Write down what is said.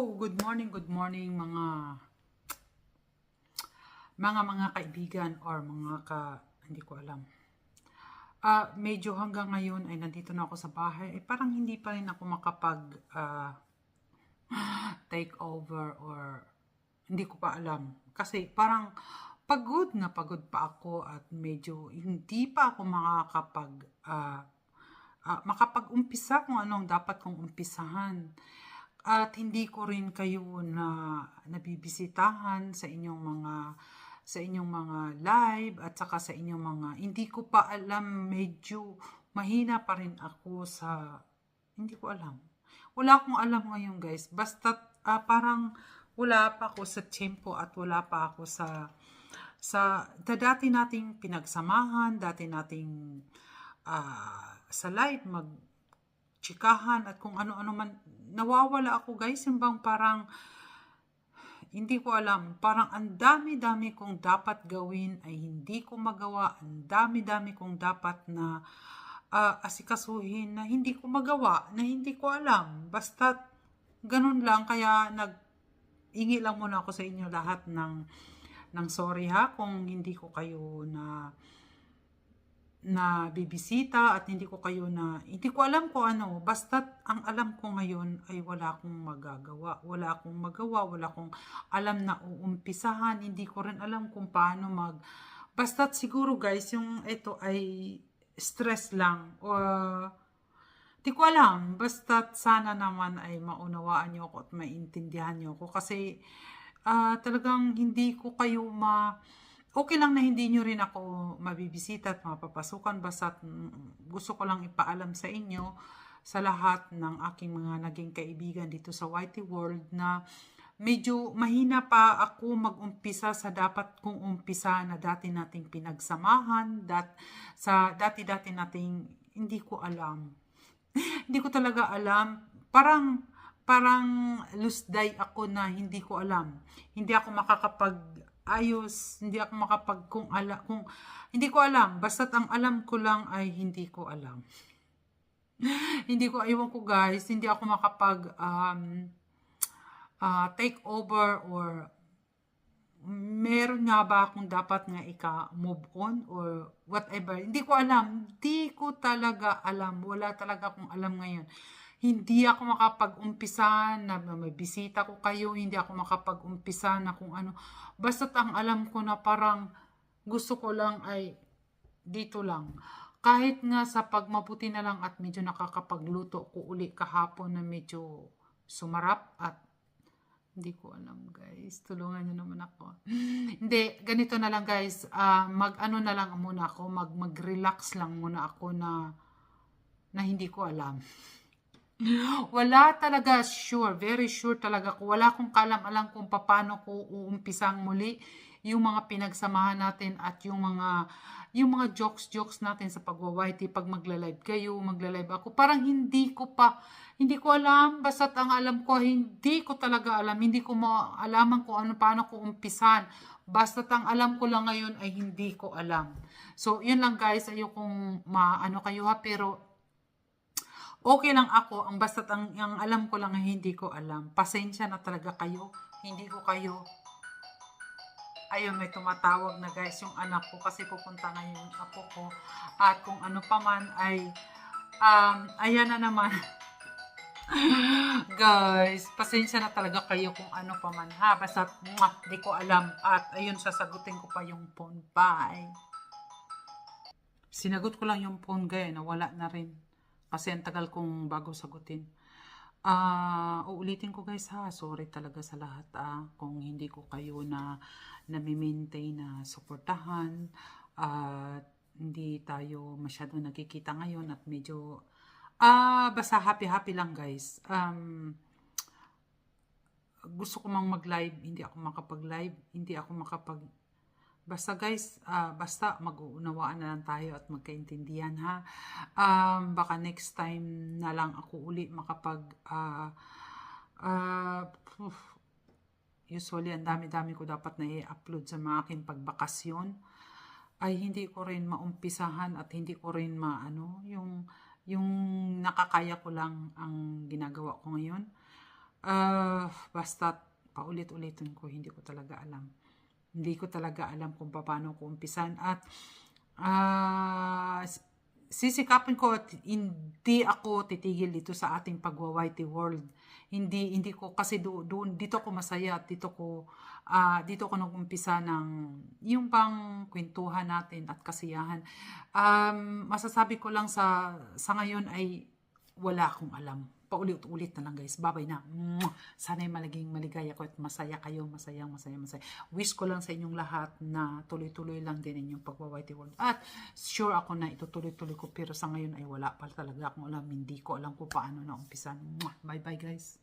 Good morning, good morning mga mga mga kaibigan or mga ka hindi ko alam. Ah, medyo hanggang ngayon ay nandito na ako sa bahay. Eh, parang hindi pa rin ako makapag ah, take over or hindi ko pa alam. Kasi parang pagod na pagod pa ako at medyo hindi pa ako makakapag ah, ah, makapag-umpisa kung anong dapat kong umpisahan. At hindi ko rin kayo na nabibisitahan sa inyong mga sa inyong mga live at saka sa inyong mga hindi ko pa alam medyo mahina pa rin ako sa hindi ko alam. Wala akong alam ngayon guys. Basta ah, parang wala pa ako sa tempo at wala pa ako sa sa da- dati nating pinagsamahan, dati nating ah, sa live mag chikahan at kung ano-ano man. Nawawala ako guys yung parang hindi ko alam. Parang ang dami-dami kong dapat gawin ay hindi ko magawa. Ang dami-dami kong dapat na ah, asikasuhin na hindi ko magawa na hindi ko alam. Basta ganun lang. Kaya nag ingi lang muna ako sa inyo lahat ng ng sorry ha kung hindi ko kayo na na bibisita at hindi ko kayo na hindi ko alam kung ano. Basta ang alam ko ngayon ay wala akong magagawa. Wala akong magawa wala akong alam na uumpisahan. Hindi ko rin alam kung paano mag basta siguro guys yung ito ay stress lang. O di ko alam. Basta sana naman ay maunawaan niyo ako at maintindihan niyo ako. Kasi ah, talagang hindi ko kayo ma okay lang na hindi nyo rin ako mabibisita at mapapasukan basta gusto ko lang ipaalam sa inyo sa lahat ng aking mga naging kaibigan dito sa Whitey World na medyo mahina pa ako mag-umpisa sa dapat kong umpisa na dati nating pinagsamahan dat sa dati-dati nating hindi ko alam. Hindi ko talaga alam. Parang parang lusday ako na hindi ko alam. Hindi ako makakapag ayos, hindi ako makapag kung ala kung hindi ko alam, basta ang alam ko lang ay hindi ko alam. hindi ko aywan ko guys, hindi ako makapag um, uh, take over or meron nga ba akong dapat nga ika-move on or whatever. Hindi ko alam. Hindi ko talaga alam. Wala talaga akong alam ngayon. Hindi ako makapag-umpisa na may bisita ko kayo. Hindi ako makapag-umpisa na kung ano. Basta't ang alam ko na parang gusto ko lang ay dito lang. Kahit nga sa pagmabuti na lang at medyo nakakapagluto ko uli kahapon na medyo sumarap at hindi ko alam guys. Tulungan niyo naman ako. Hindi, ganito na lang guys. Ah, mag-ano na lang muna ako. Mag, mag-relax lang muna ako na na hindi ko alam. Wala talaga sure, very sure talaga ko. Wala akong kalam-alam kung paano ko uumpisang muli yung mga pinagsamahan natin at yung mga yung mga jokes-jokes natin sa pagwa-whitey pag magla-live kayo, magla-live ako. Parang hindi ko pa hindi ko alam, basta't ang alam ko, hindi ko talaga alam, hindi ko maalaman kung ano, paano ko umpisan. Basta't ang alam ko lang ngayon ay hindi ko alam. So, yun lang guys, ayokong maano kayo ha, pero okay lang ako, ang basta't ang, ang alam ko lang hindi ko alam. Pasensya na talaga kayo, hindi ko kayo ayun, may tumatawag na guys yung anak ko kasi pupunta ngayon yung apo ko. At kung ano pa man ay, um, ayan na naman. guys, pasensya na talaga kayo kung ano pa man ha. Basta, mwah, di ko alam. At ayun, sasagutin ko pa yung phone. Bye. Sinagot ko lang yung phone gaya, nawala na rin. Kasi ang tagal kong bago sagutin. Ah, uulitin ko guys ha. Sorry talaga sa lahat ah kung hindi ko kayo na nami-maintain na suportahan at hindi tayo masyado nagkikita ngayon at medyo ah basta happy-happy lang guys. Um gusto ko mang mag-live, hindi ako makapag-live, hindi ako makapag Basta guys, ah, basta mag-uunawaan na lang tayo at magkaintindihan ha. Um, baka next time na lang ako uli makapag ah, uf, usually ang dami-dami ko dapat na i-upload sa mga aking pagbakasyon ay hindi ko rin maumpisahan at hindi ko rin maano yung yung nakakaya ko lang ang ginagawa ko ngayon Ah, basta paulit-ulitin ko, hindi ko talaga alam. Hindi ko talaga alam kung paano ko umpisan at s- sisikapin ko at hindi ako titigil dito sa ating pagwa-whitey world. Hindi hindi ko kasi do, doon dito ako masaya at dito ko ah, dito ko nag-umpisa ng yung pang kwentuhan natin at kasiyahan. Um, masasabi ko lang sa sa ngayon ay wala akong alam. Paulit-ulit na lang guys. Babay na. Sana'y malaging maligaya ko at masaya kayo. Masaya, masaya, masaya. Wish ko lang sa inyong lahat na tuloy-tuloy lang din inyong pagwa-whitey world. At sure ako na itutuloy-tuloy ko pero sa ngayon ay wala pa talaga akong alam. Hindi ko alam kung paano na umpisan. Bye-bye guys.